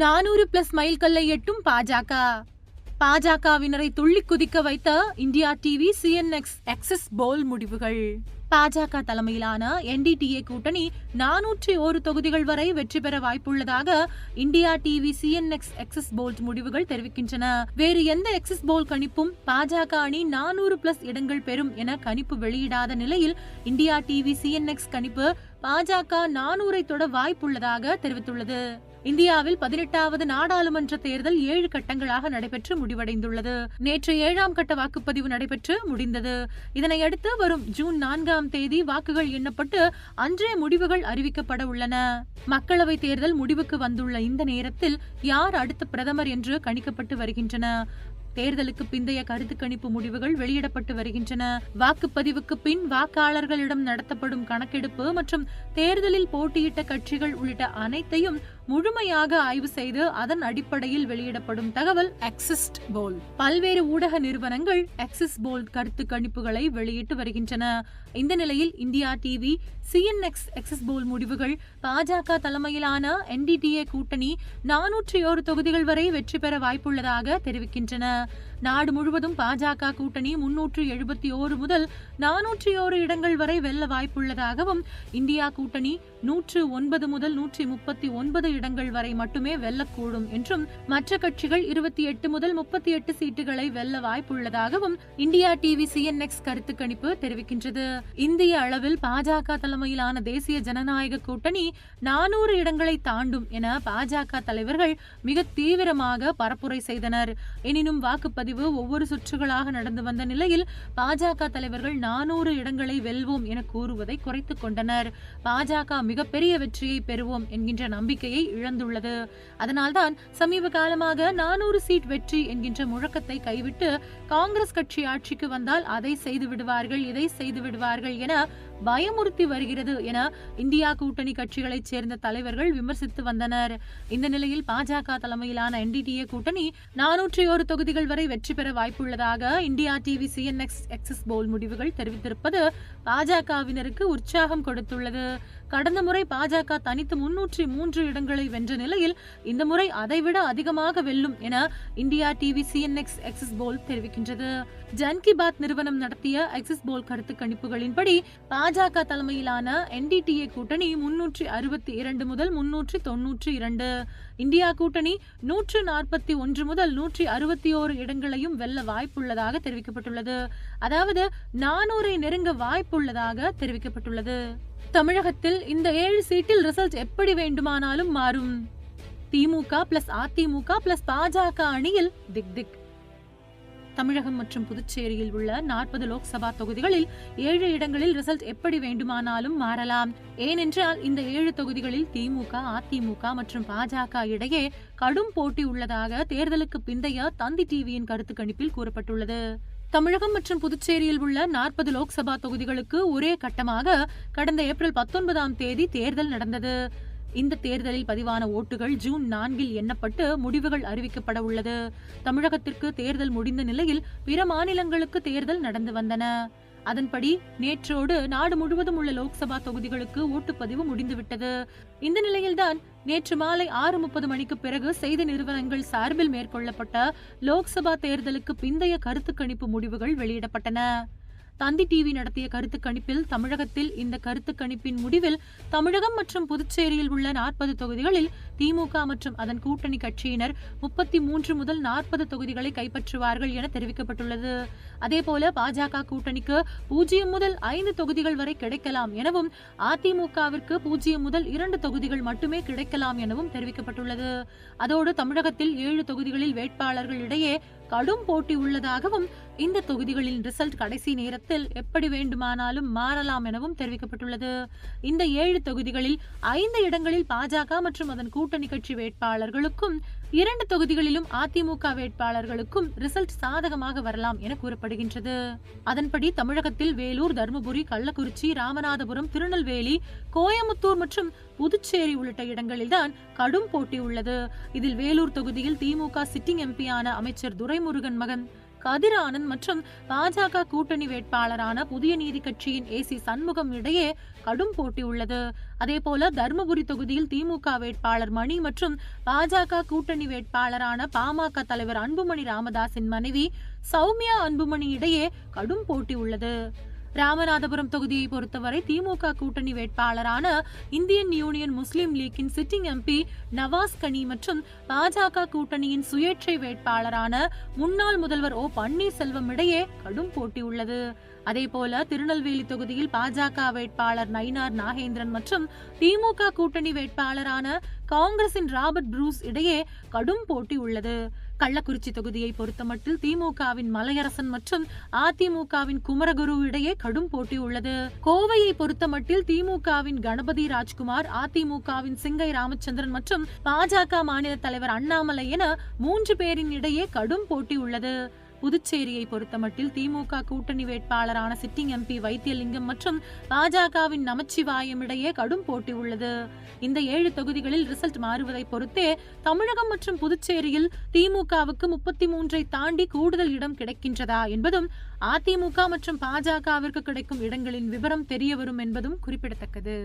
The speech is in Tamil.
நானூறு பிளஸ் மைல் கல்லை எட்டும் பாஜக. பாஜகவினரை துள்ளி குதிக்க வைத்த India TV CNX exit poll முடிவுகள். பாஜக தலைமையிலான என்டிடிஏ கூட்டணி நானூற்றி ஒரு தொகுதிகள் வரை வெற்றி பெற வாய்ப்புள்ளதாக India TV CNX exit poll முடிவுகள் தெரிவிக்கின்றன. வேறு எந்த எக்ஸஸ் போல் கணிப்பும் பாஜக அணி நானூறு பிளஸ் இடங்கள் பெறும் என கணிப்பு வெளியிடாத நிலையில் இந்தியா டிவி சிஎன்எக்ஸ் கணிப்பு பாஜக நானூரை தொட வாய்ப்புள்ளதாக தெரிவித்துள்ளது. இந்தியாவில் பதினெட்டாவது நாடாளுமன்ற தேர்தல் ஏழு கட்டங்களாக நடைபெற்று முடிவடைந்துள்ளது. நேற்று ஏழாம் கட்ட வாக்குப்பதிவு நடைபெற்று முடிந்தது. இதனையடுத்து வரும் ஜூன் நான்காம் தேதி வாக்குகள் எண்ணப்பட்டு அன்றைய முடிவுகள் அறிவிக்கப்பட உள்ளன. மக்களவை தேர்தல் முடிவுக்கு வந்துள்ள இந்த நேரத்தில் யார் அடுத்த பிரதமர் என்று கணிக்கப்பட்டு வருகின்றன. தேர்தலுக்கு பிந்தைய கருத்து கணிப்பு முடிவுகள் வெளியிடப்பட்டு வருகின்றன. வாக்குப்பதிவுக்கு பின் வாக்காளர்களிடம் நடத்தப்படும் கணக்கெடுப்பு மற்றும் தேர்தலில் போட்டியிட்ட கட்சிகள் உள்ளிட்ட அனைத்தையும் முழுமையாக ஆய்வு செய்து அதன் அடிப்படையில் வெளியிடப்படும் தகவல் எக்ஸிஸ்ட் போல் பல்வேறு ஊடக நிறுவனங்கள் எக்ஸிஸ் போல் கருத்து கணிப்புகளை வெளியிட்டு வருகின்றன. இந்த நிலையில் India TV CNX exit poll முடிவுகள் பாஜக தலைமையிலான என்டிடிஏ கூட்டணி நானூற்றி ஒரு தொகுதிகள் வரை வெற்றி பெற வாய்ப்புள்ளதாக தெரிவிக்கின்றன. நாடு முழுவதும் பாஜக கூட்டணி முன்னூற்று எழுபத்தி ஓரு முதல் நானூற்றி ஓரு இடங்கள் வரை வெல்ல வாய்ப்புள்ளதாகவும் இந்தியா கூட்டணி நூற்று ஒன்பது முதல் நூற்றி முப்பத்தி ஒன்பது இடங்கள் வரை மட்டுமே வெல்லக்கூடும் என்றும் மற்ற கட்சிகள் இருபத்தி எட்டு முதல் முப்பத்தி எட்டு சீட்டுகளை வெல்ல வாய்ப்புள்ளதாகவும் இந்தியா டிவி சிஎன்எக்ஸ் கருத்து கணிப்பு தெரிவிக்கின்றது. இந்திய அளவில் பாஜக தலைமையிலான தேசிய ஜனநாயக கூட்டணி நானூறு இடங்களை தாண்டும் என பாஜக தலைவர்கள் மிக தீவிரமாக பரப்புரை செய்தனர். எனினும் வாக்குப்பதிவு பதிவு ஒவ்வொரு சுற்றுகளாக நடந்து வந்த நிலையில் பாஜக தலைவர்கள் நானூறு இடங்களை வெல்வோம் என கூறுவதை குறைத்துக் கொண்டனர். பாஜக மிகப்பெரிய வெற்றியை பெறுவோம் என்கின்ற நம்பிக்கையை இழந்துள்ளது. அதனால்தான் சமீப காலமாக நானூறு சீட் வெற்றி என்கின்ற முழக்கத்தை கைவிட்டு காங்கிரஸ் கட்சி ஆட்சிக்கு வந்தால் அதை செய்து விடுவார்கள் இதை செய்து விடுவார்கள் என பயமுறுத்தி வருகிறது என இந்தியா கூட்டணி கட்சிகளைச் சேர்ந்த தலைவர்கள் விமர்சித்து வந்தனர். இந்த நிலையில் பாஜக தலைமையிலான என்டிடிஏ கூட்டணி நானூற்றி ஒரு தொகுதிகள் வரை வெற்றி பெற வாய்ப்புள்ளதாக India TV CNX exit poll முடிவுகள் தெரிவித்திருப்பது பாஜகவினருக்கு உற்சாகம் கொடுத்துள்ளது. கடந்த முறை பாஜக தனித்து முன்னூற்றி மூன்று இடங்களை வென்ற நிலையில் இந்த முறை அதைவிட அதிகமாக வெல்லும் என India TV CNX exit poll தெரிவிக்கின்றது. ஜன் கி பாத் நிறுவனம் நடத்திய எக்ஸஸ் போல் கருத்து கணிப்புகளின்படி பாஜக தலைமையிலான என்டிடிஏ கூட்டணி முன்னூற்றி அறுபத்தி இரண்டு முதல் முன்னூற்றி தொன்னூற்றி இரண்டு. இந்தியா கூட்டணி நூற்று நாற்பத்தி ஒன்று முதல் நூற்றி அறுபத்தி ஓரு இடங்களையும் வெல்ல வாய்ப்புள்ளதாக தெரிவிக்கப்பட்டுள்ளது. அதாவது நானூரை நெருங்க வாய்ப்புள்ளதாக தெரிவிக்கப்பட்டுள்ளது. தமிழகத்தில் இந்த ஏழு சீட்டில் ரிசல்ட் எப்படி வேண்டுமானாலும் மாறும்? திமுக பிளஸ் அதிமுக பிளஸ் பாஜக அணியில் திக் திக். தமிழகம் மற்றும் புதுச்சேரியில் உள்ள நாற்பது லோக்சபா தொகுதிகளில் ஏழு இடங்களில் ரிசல்ட் எப்படி வேண்டுமானாலும் மாறலாம். ஏனென்றால் இந்த ஏழு தொகுதிகளில் திமுக அதிமுக மற்றும் பாஜக இடையே கடும் போட்டி உள்ளதாக தேர்தலுக்கு பிந்தைய தந்தி டிவியின் கருத்து கணிப்பில் கூறப்பட்டுள்ளது. தமிழகம் மற்றும் புதுச்சேரியில் உள்ள நாற்பது லோக்சபா தொகுதிகளுக்கு ஒரே கட்டமாக கடந்த ஏப்ரல் பத்தொன்பதாம் தேதி தேர்தல் நடந்தது. இந்த தேர்தலில் பதிவான ஓட்டுகள் ஜூன் நான்கில் எண்ணப்பட்டு முடிவுகள் அறிவிக்கப்பட உள்ளது. தமிழகத்திற்கு தேர்தல் முடிந்த நிலையில் பிற மாநிலங்களுக்கு தேர்தல் நடந்து வந்தன. அதன்படி நேற்றோடு நாடு முழுவதும் உள்ள லோக்சபா தொகுதிகளுக்கு ஓட்டுப்பதிவு முடிந்துவிட்டது. இந்த நிலையில்தான் நேற்று மாலை ஆறு முப்பது மணிக்கு பிறகு செய்தி நிறுவனங்கள் சார்பில் மேற்கொள்ளப்பட்ட லோக்சபா தேர்தலுக்கு பிந்தைய கருத்து கணிப்பு முடிவுகள் வெளியிடப்பட்டன. தந்தி டிவி நடத்திய கருத்து கணிப்பில் தமிழகத்தில் இந்த கருத்து கணிப்பின் முடிவில் தமிழகம் மற்றும் புதுச்சேரியில் உள்ள நாற்பது தொகுதிகளில் திமுக மற்றும் அதன் கூட்டணி கட்சியினர் முப்பத்தி மூன்று முதல் நாற்பது தொகுதிகளை கைப்பற்றுவார்கள் என தெரிவிக்கப்பட்டுள்ளது. அதேபோல பாஜக கூட்டணிக்கு பூஜ்ஜியம் முதல் ஐந்து தொகுதிகள் வரை கிடைக்கலாம் எனவும் அதிமுகவிற்கு பூஜ்ஜியம் முதல் இரண்டு தொகுதிகள் மட்டுமே கிடைக்கலாம் எனவும் தெரிவிக்கப்பட்டுள்ளது. அதோடு தமிழகத்தில் ஏழு தொகுதிகளில் வேட்பாளர்கள் இடையே கடும் போட்டி உள்ளதாகவும் இந்த தொகுதிகளின் ரிசல்ட் கடைசி நேரத்தில் எப்படி வேண்டுமானாலும் மாறலாம் எனவும் தெரிவிக்கப்பட்டுள்ளது. இந்த ஏழு தொகுதிகளில் ஐந்து இடங்களில் பாஜக மற்றும் அதன் கூட்டணி கட்சி வேட்பாளர்களுக்கும் இரண்டு தொகுதிகளிலும் அதிமுக வேட்பாளர்களுக்கும் ரிசல்ட் சாதகமாக வரலாம் என கூறப்படுகின்றது. அதன்படி தமிழகத்தில் வேலூர் தருமபுரி கள்ளக்குறிச்சி ராமநாதபுரம் திருநெல்வேலி கோயமுத்தூர் மற்றும் புதுச்சேரி உள்ளிட்ட இடங்களில்தான் கடும் போட்டி உள்ளது. இதில் வேலூர் தொகுதியில் திமுக சிட்டிங் எம்பியான அமைச்சர் துரைமுருகன் மகன் கதிர் ஆனந்த் மற்றும் பாஜக கூட்டணி வேட்பாளரான புதிய நீதி கட்சியின் ஏ சி சண்முகம் இடையே கடும் போட்டி உள்ளது. அதே போல தருமபுரி தொகுதியில் திமுக வேட்பாளர் மணி மற்றும் பாஜக கூட்டணி வேட்பாளரான பாமக தலைவர் அன்புமணி ராமதாஸின் மனைவி சௌமியா அன்புமணி இடையே கடும் போட்டி உள்ளது. ராமநாதபுரம் தொகுதியை பொறுத்தவரை திமுக கூட்டணி வேட்பாளரான இந்தியன் யூனியன் முஸ்லீம் லீக்கின் சிட்டிங் எம்பி நவாஸ் கனி மற்றும் பாஜக கூட்டணியின் சுயேட்சை வேட்பாளரான முன்னாள் முதல்வர் ஓ பன்னீர்செல்வம் இடையே கடும் போட்டி உள்ளது. அதேபோல திருநெல்வேலி தொகுதியில் பாஜக வேட்பாளர் நயினார் நாகேந்திரன் மற்றும் திமுக கூட்டணி வேட்பாளரான காங்கிரசின் ராபர்ட் ப்ரூஸ் இடையே கடும் போட்டி உள்ளது. கள்ளக்குறிச்சி தொகுதியை பொறுத்தமட்டில் திமுகவின் மலையரசன் மற்றும் அதிமுகவின் குமரகுரு இடையே கடும் போட்டி உள்ளது. கோவையை பொறுத்தமட்டில் திமுகவின் கணபதி ராஜ்குமார் அதிமுகவின் சிங்கை ராமச்சந்திரன் மற்றும் பாஜக மாநில தலைவர் அண்ணாமலை என மூன்று பேரின் இடையே கடும் போட்டி உள்ளது. புதுச்சேரியை பொறுத்தமட்டில் திமுக கூட்டணி வேட்பாளரான சிட்டிங் எம்பி வைத்தியலிங்கம் மற்றும் பாஜகவின் நமச்சிவாயம் இடையே கடும் போட்டி உள்ளது. இந்த ஏழு தொகுதிகளில் ரிசல்ட் மாறுவதை பொறுத்தே தமிழகம் மற்றும் புதுச்சேரியில் திமுகவுக்கு முப்பத்தி மூன்றை தாண்டி கூடுதல் இடம் கிடைக்கின்றதா என்பதும் அதிமுக மற்றும் பாஜகவிற்கு கிடைக்கும் இடங்களின் விவரம் தெரிய வரும் என்பதும் குறிப்பிடத்தக்கது.